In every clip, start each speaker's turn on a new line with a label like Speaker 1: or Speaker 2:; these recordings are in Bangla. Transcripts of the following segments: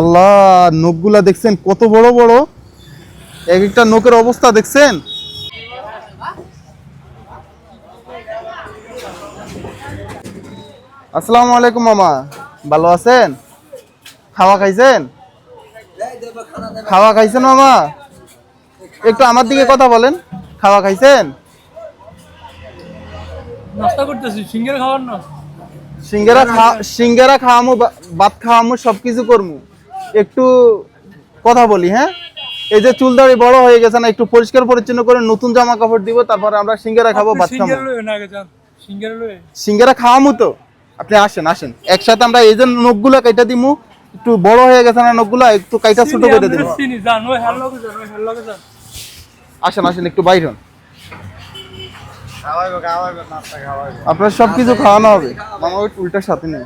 Speaker 1: আল্লাহ নখগুলা দেখছেন? কত বড় বড়? এক একটা নখের অবস্থা দেখছেন? আসসালামু আলাইকুম মামা। ভালো আছেন? খাওয়া খাইছেন? খাওয়া খাইছেন মামা? একটু আমার দিকে কথা বলেন। খাওয়া খাইছেন?
Speaker 2: নাস্তা করতেছি সিঙ্গের খাবার না।
Speaker 1: সিঙ্গারা খা সিঙ্গারা খাওয়ামু ভাত খাওয়ামু সবকিছু করমু। একটু কথা বলি হ্যাঁ? এই যে চুল দাড়ি বড় হয়ে গেছে না একটু পরিষ্কার পরিচ্ছন্ন করে নতুন জামা কাপড় দিব তারপরে আমরা সিঙ্গারা খাব ভাত খাব
Speaker 2: সিঙ্গের লয়ে না আগে যান। সিঙ্গের লয়ে
Speaker 1: সিঙ্গারা খাওয়ামু তো। আপনি আসেন আসেন। একসাথে আমরা এই যে নখগুলা কাইটা দিমু একটু বড় হয়ে গেছে না নখগুলা একটু কাইটা ছোট করে
Speaker 2: যান।
Speaker 1: আসেন আসেন একটু বাইর হন। আপনার সবকিছু খাওয়ানো হবে। মামা ওই উল্টার সাথে নেই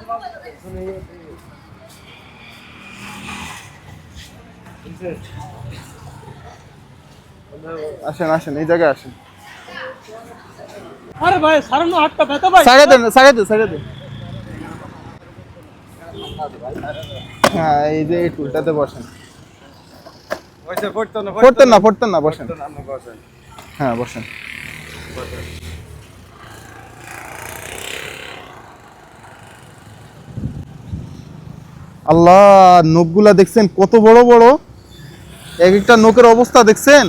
Speaker 1: আসেন আসেন এই জায়গায় আসেন।
Speaker 2: আরে ভাই সারানো হাতটা ব্যথা ভাই।
Speaker 1: সাইডে দেন সাইডে দেন সাইডে দেন। হ্যাঁ এই যে এই টুলটাতে বসেন। পড়তেন না পড়তেন না বসেন। হ্যাঁ বসেন। আল্লাহ নখগুলা দেখছেন কত বড় বড়। এক একটা নোকের অবস্থা দেখছেন?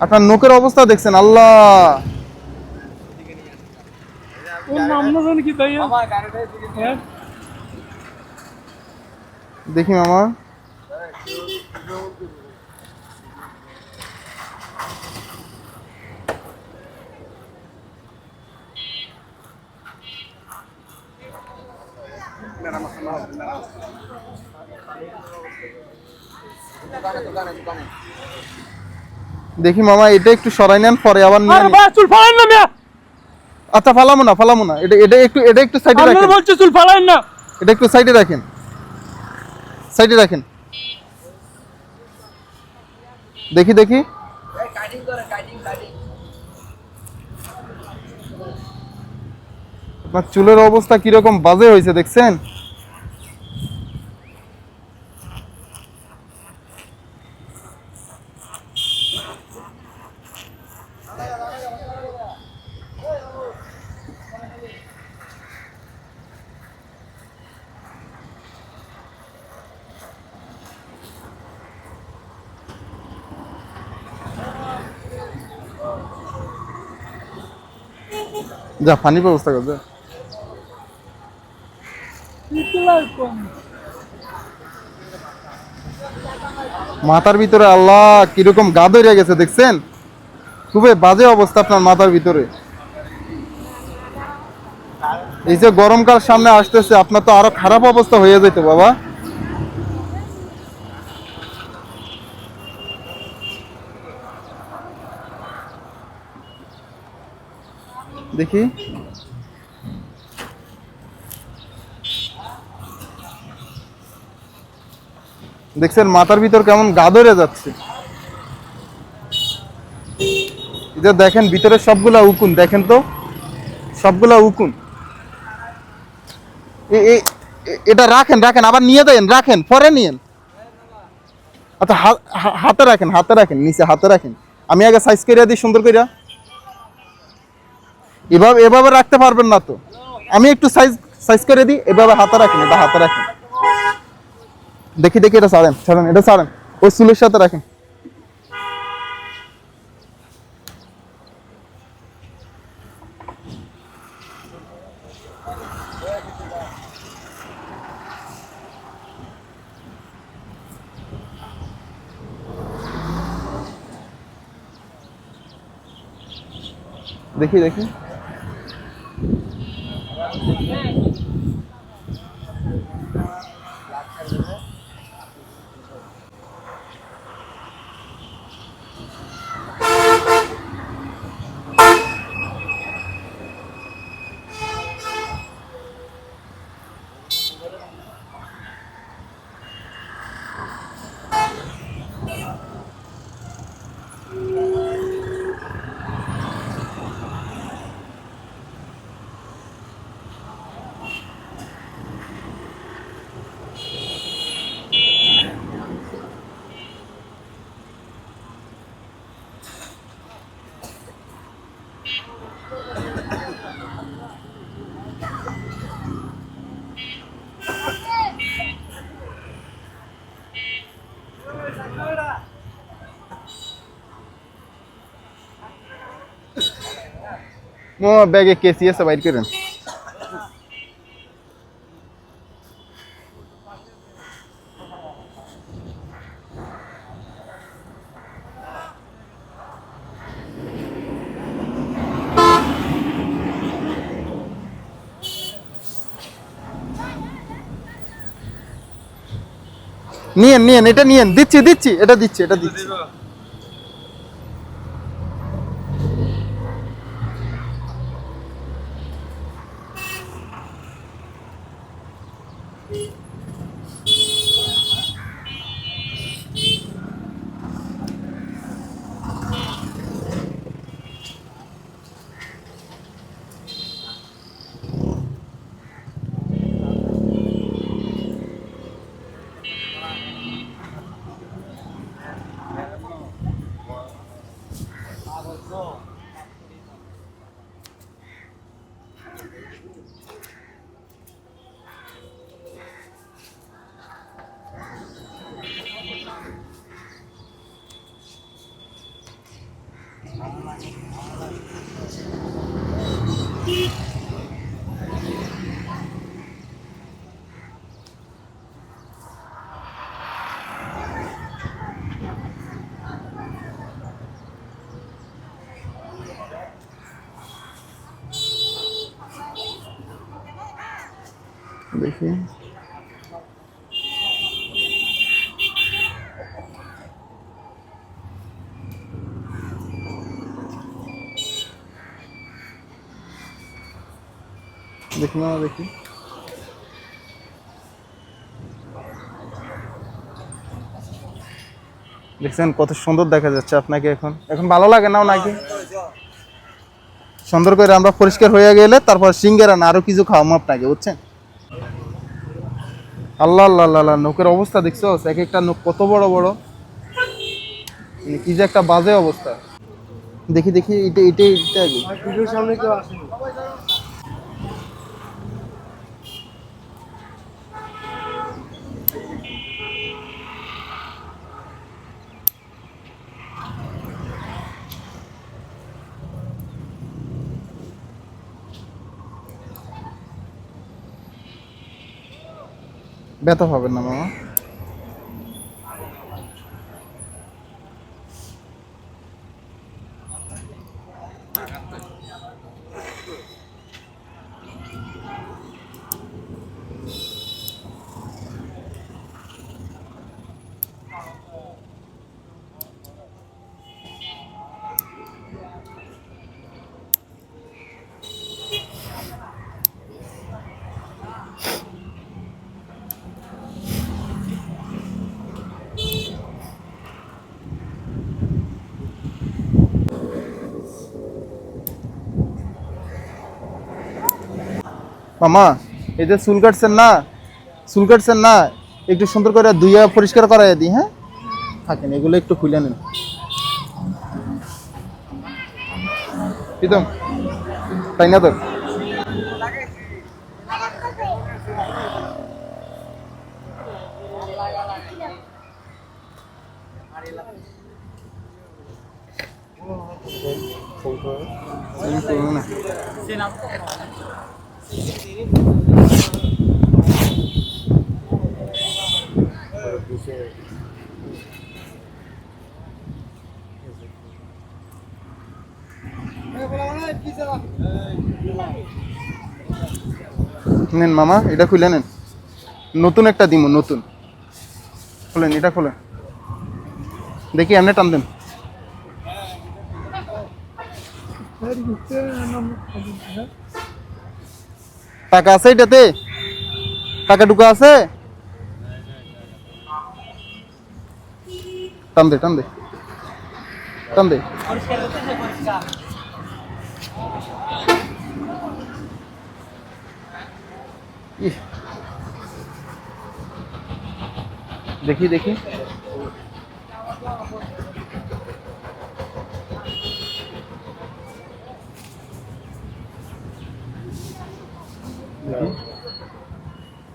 Speaker 1: আপনার নোকের অবস্থা দেখছেন আল্লাহ।
Speaker 2: তাই হ্যাঁ।
Speaker 1: দেখি মামা। দেখি মামা এটা একটু সরাই নেন পরে আবার নিয়ে
Speaker 2: আরে চুল ফালাইন না মিয়া।
Speaker 1: আচ্ছা ফালামো না ফালামো না। এটা এটা একটু এটা একটু সাইডে রাখেন।
Speaker 2: বলছে চুল ফালাইন না।
Speaker 1: এটা একটু সাইডে রাখেন। সাইডে রাখেন। দেখি দেখি। আপনার চুলের অবস্থা কীরকম বাজে হয়েছে দেখছেন? যা পানি ব্যবস্থা কর। মাথার ভিতরে আল্লাহ কীরকম গা ধরে গেছে, দেখছেন? খুবই বাজে অবস্থা আপনার মাথার ভিতরে। এই যে গরমকাল সামনে আসতেছে, আপনার তো আরও খারাপ অবস্থা হয়ে যেত বাবা। দেখি। দেখছেন, মাথার ভিতর কেমন গা ধরে যাচ্ছে। দেখেন ভিতরে সবগুলা উকুন, দেখেন তো। সবগুলা উকুন। এটা রাখেন রাখেন, আবার নিয়ে দেন, রাখেন, পরে নিয়েন। আচ্ছা হাতে রাখেন হাতে রাখেন, নিচে হাতে রাখেন। আমি আগে সাইজ করে দিই, সুন্দর করে এভাবে এভাবে রাখতে পারবেন না তো। আমি একটু সাইজ সাইজ করে দিই, এভাবে হাতে রাখেন, এটা হাতে রাখেন। দেখি দেখি, এটা ছাড়েন ছাড়েন, এটা ছাড়েন। ওই চুলের সাথে রাখেন। দেখি দেখি। মামা ব্যাগে কেসি আছে বাইর করেন নিয়েন নিয়েন এটা নিয়েন দিচ্ছি দিচ্ছি এটা দিচ্ছি এটা দিচ্ছি দেখি দেখি দেখি। দেখছেন কত সুন্দর দেখা যাচ্ছে আপনাকে এখন। এখন ভালো লাগে না নাকি সুন্দর করে আমরা পরিষ্কার হয়ে গেলে তারপর সিঙ্গেরা না, আরও কিছু খাওয়াবো আপনাকে, বুঝছেন? আল্লাহ আল্লাহ আল্লাহ আল্লাহ নৌকের অবস্থা দেখছ? এক একটা নৌক কত বড় বড়। মানে কি যে একটা বাজে অবস্থা। দেখি দেখি, এটা এটা এটা ব্যথা পাবেন না মামা। মামা, এই যে চুল কাটছেন না, চুল কাটছেন না, একটু সুন্দর করে ধুইয়া পরিষ্কার করাই দিই হ্যাঁ? থাকেন, এগুলো একটু খুলে নেন। তাই না তোর? নেন মামা, এটা খুলে নেন। নতুন একটা দিমু, নতুন। খোলেন, এটা খোলেন। দেখি, এমনি টান দেন। টাকা আছে এটাতে? টাকা টুকা আছে? টান দে টান দে। টান দে। দেখি দেখি।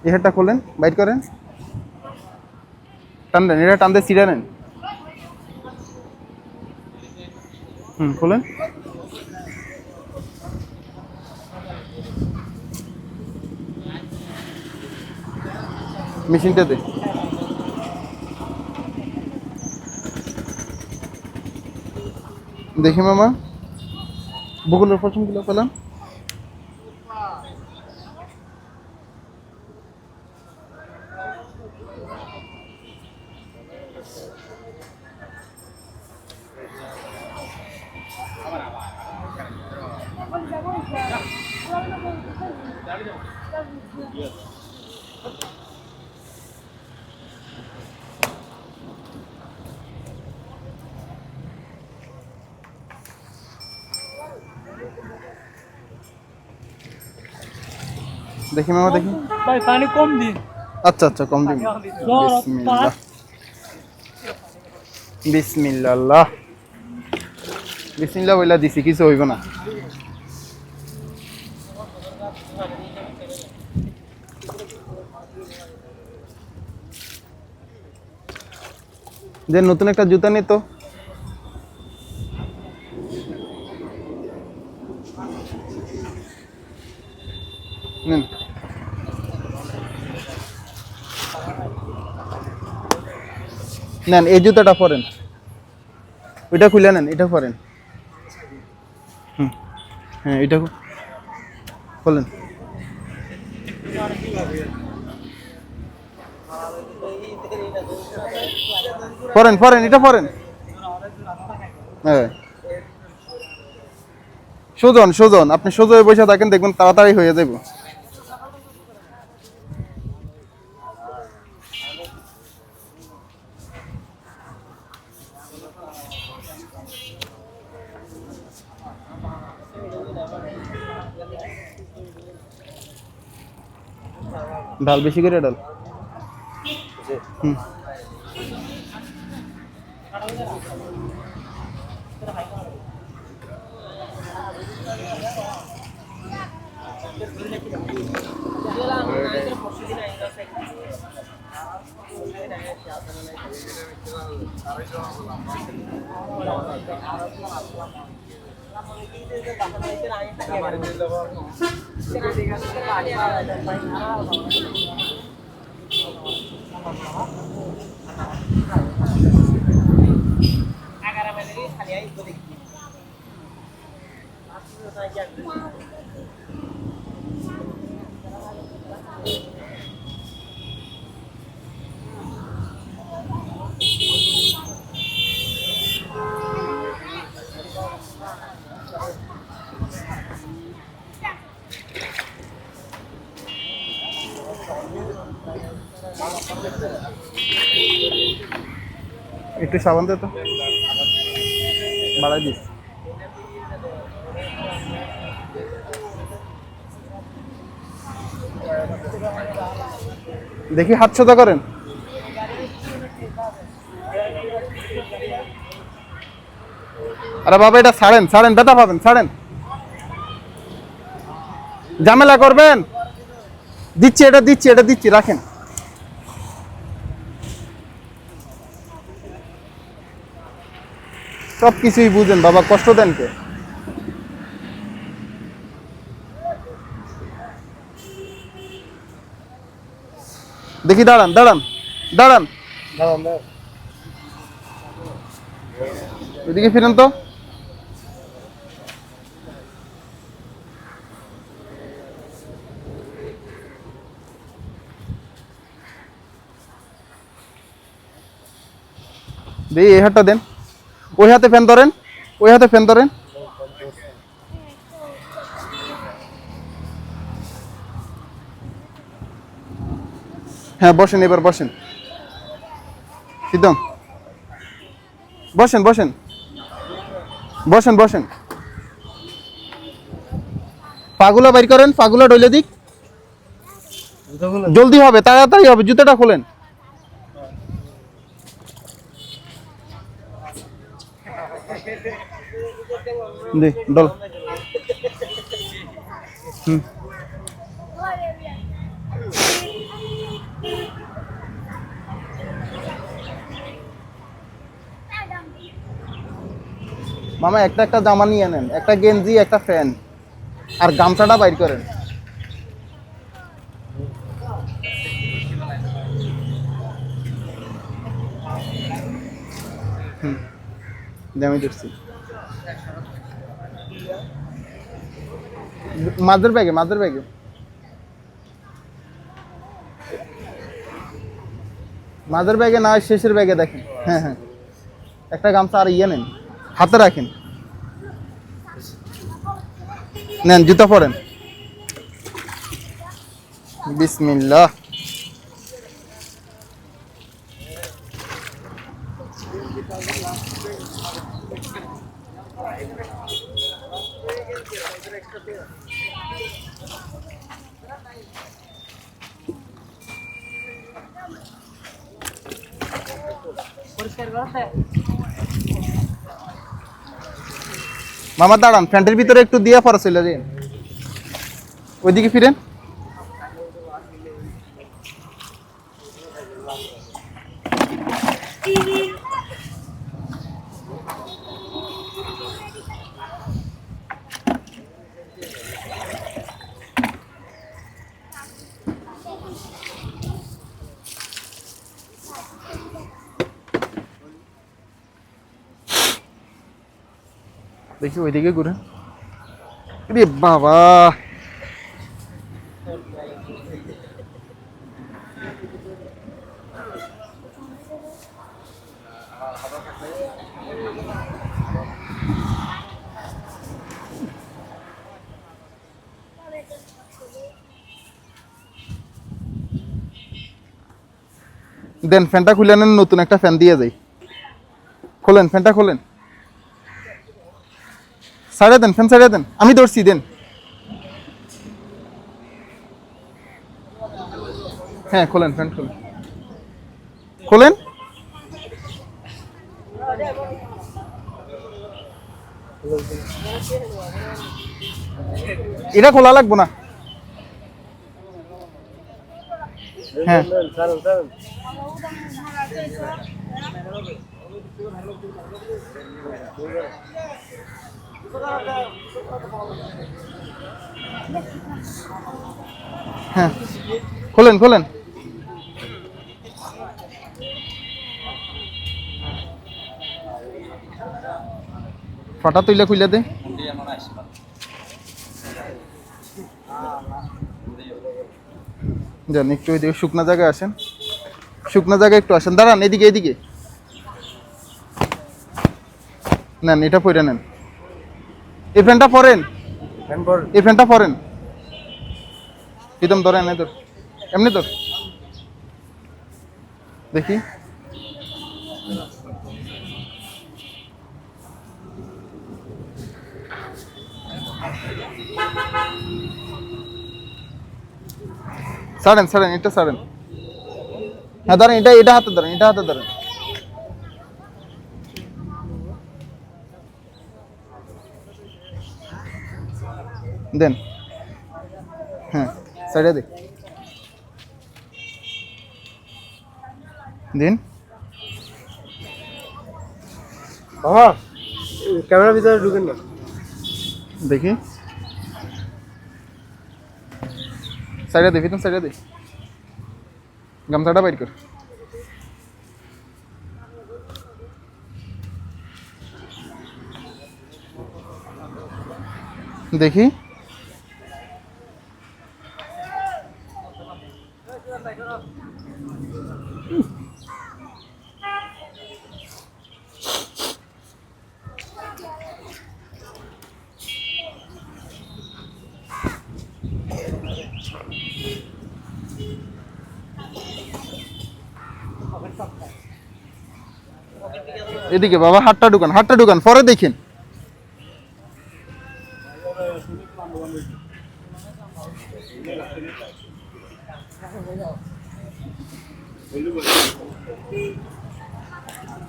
Speaker 1: এই হেডটা খোলেন, বাইট করেন। টান দেন, এটা টান দিয়ে সিরা নেন। হুম, খোলেন। মেশিনটা দে। দেখি মামা। বগুলের ফসলগুলো পেলাম। দেখি মামা দেখি।
Speaker 2: ভাই পানি কম দিন।
Speaker 1: আচ্ছা আচ্ছা কম দিন।
Speaker 2: জ্বর,
Speaker 1: বিসমিল্লাহ। বিসমিল্লাহ। বিসমিল্লাহ বইলা দিছি কিছু হইব না। যে নতুন একটা জুতা নিত নেন নেন, এই জুতাটা পরেন। ওইটা খুলে নেন, এটা পরেন। হুম হ্যাঁ এটা খোলেন। পরেন পরেন, এটা পরেন। হ্যাঁ। সোজন, সুজন, আপনি সোজা হয়ে বসে থাকেন, দেখবেন তাড়াতাড়ি হয়ে যাবে ডাল বেশি করে ডাল? হুম। Agora vai ver, একটু সাবান দে তো। বাড়াই দিস। দেখি হাত সোজা করেন। আরে বাবা, এটা ছাড়েন ছাড়েন, ব্যথা পাবেন, ছাড়েন। ঝামেলা করবেন। দিচ্ছি, এটা দিচ্ছি এটা দিচ্ছি, রাখেন। সব কিছুই বুঝেন, বাবা কষ্ট দেন কে? দেখি, দাঁড়ান দাঁড়ান দাঁড়ান। এদিকে ফিরেন তো। দেখি এই হাতটা দেন। ওই হাতে ফ্যান ধরেন ওই হাতে ফ্যান ধরেন। হ্যাঁ বসেন এবার বসেন। সিদ্ধম বসেন বসেন। বসেন বসেন। পাগুলা বাইর করেন পাগুলা ডলে দিক। জলদি হবে তাড়াতাড়ি হবে জুতোটা খোলেন। দি, ডল। হুম। মামা, একটা একটা জামা নিয়ে নেন। একটা গেঞ্জি, একটা ফ্যান আর গামছাটা বাইর করেন। হুম। আমি মাঝের ব্যাগে মাঝের ব্যাগে। মাঝের ব্যাগে না, শেষের ব্যাগে দেখেন। হ্যাঁ হ্যাঁ। একটা গামছা আর ইয়ে নেন। হাতে রাখেন। নেন, জুতা পরেন। বিসমিল্লাহ। মামা দাঁড়ান ফ্যান্টের ভিতরে একটু দিয়ে পরা যান ওইদিকে ফিরেন। দেখি ওইদিকে ঘুরেন। রে বাবা। দেন, ফ্যানটা খুলে নেন, নতুন একটা ফ্যান দিয়ে যাই খোলেন, ফ্যানটা খোলেন। সাইডে দেন, ফ্যান সাইডে দেন। আমি ধরছি, দেন। হ্যাঁ খোলেন, ফ্যান খোলেন। খোলেন? এটা খোলা লাগবো না? হ্যাঁ। হ্যাঁ খোলেন খোলেন। ফটা তুইলে খুইলে দে। যান একটু ওইদিকে শুকনা জায়গায় আসেন। শুকনা জায়গায় একটু আসেন। দাঁড়ান, এদিকে এদিকে। নেন, এটা পরে নেন। এই ফ্যানটা পরেন। এই ফ্যানটা পরেন। প্রীতম ধরেন তোর এমনি তোর দেখি। ছাড়েন ছাড়েন এটা ছাড়েন। হ্যাঁ ধরেন এটা এটা হাতে ধরেন এটা হাতে ধরেন। দেন। হ্যাঁ সাইডে দে। দিন।
Speaker 2: বাবা ক্যামেরার ভিতরে ঢুকেন না।
Speaker 1: দেখি। সাইডে দে ভিতর সাইডে দে। গামছাটা বাইর কর। দেখি। এদিকে বাবা হাটটা ঢুকান হাটটা ঢুকান পরে দেখেন।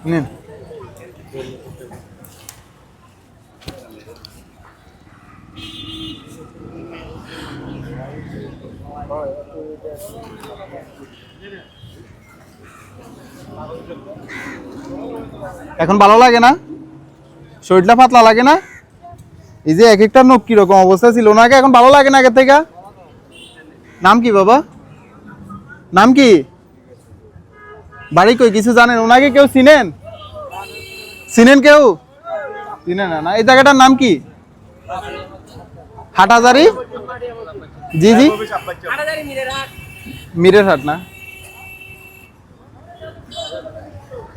Speaker 1: নিন। এখন ভালো লাগে না? শরীরটা পাতলা লাগে না? এই যে এক একটা নখ কীরকম অবস্থা ছিল ওনাকে এখন ভালো লাগে না আগের থেকে? নাম কি বাবা? নাম কি? বাড়ি কই, কিছু জানেন? ওনাকে কেউ চিনেন? চিনেন কেউ? চিনে না না। এই জায়গাটার নাম কি? হাটাজারি? জি জি। মিরের হাট না?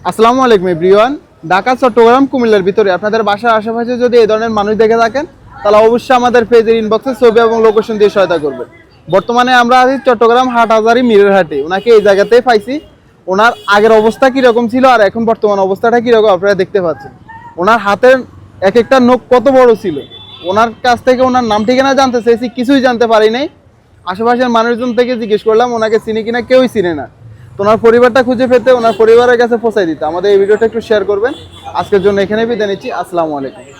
Speaker 1: আসসালামু আলাইকুম, এভরিওয়ান। ঢাকা, চট্টগ্রাম, কুমিল্লার ভিতরে। আপনাদের বাসার আশেপাশে যদি এই ধরনের মানুষ দেখে থাকেন, তাহলে অবশ্যই আমাদের পেজের ইনবক্সে ছবি এবং লোকেশন দিয়ে সহায়তা করবে বর্তমানে আমরা আছি চট্টগ্রাম হাটহাজারি মিরের হাটে। ওনাকে এই জায়গাতেই পাইছি। ওনার আগের অবস্থা কীরকম ছিল আর এখন বর্তমান অবস্থাটা কীরকম আপনারা দেখতে পাচ্ছেন। ওনার হাতের এক একটা নখ কত বড় ছিল? ওনার কাছ থেকে ওনার নাম ঠিকানা জানতে চেয়েছি, কিছুই জানতে পারি নাই। আশেপাশের মানুষজন থেকে জিজ্ঞেস করলাম, ওনাকে চিনি কিনা কেউই চিনে না। তো পরিবারটা খুঁজে পেতে ওনার পরিবারের কাছে পৌঁছাই দিতে। আমাদের এই ভিডিওটা একটু শেয়ার করবেন। আজকের জন্য এখানে বিদায় নিচ্ছি। আসসালামু আলাইকুম।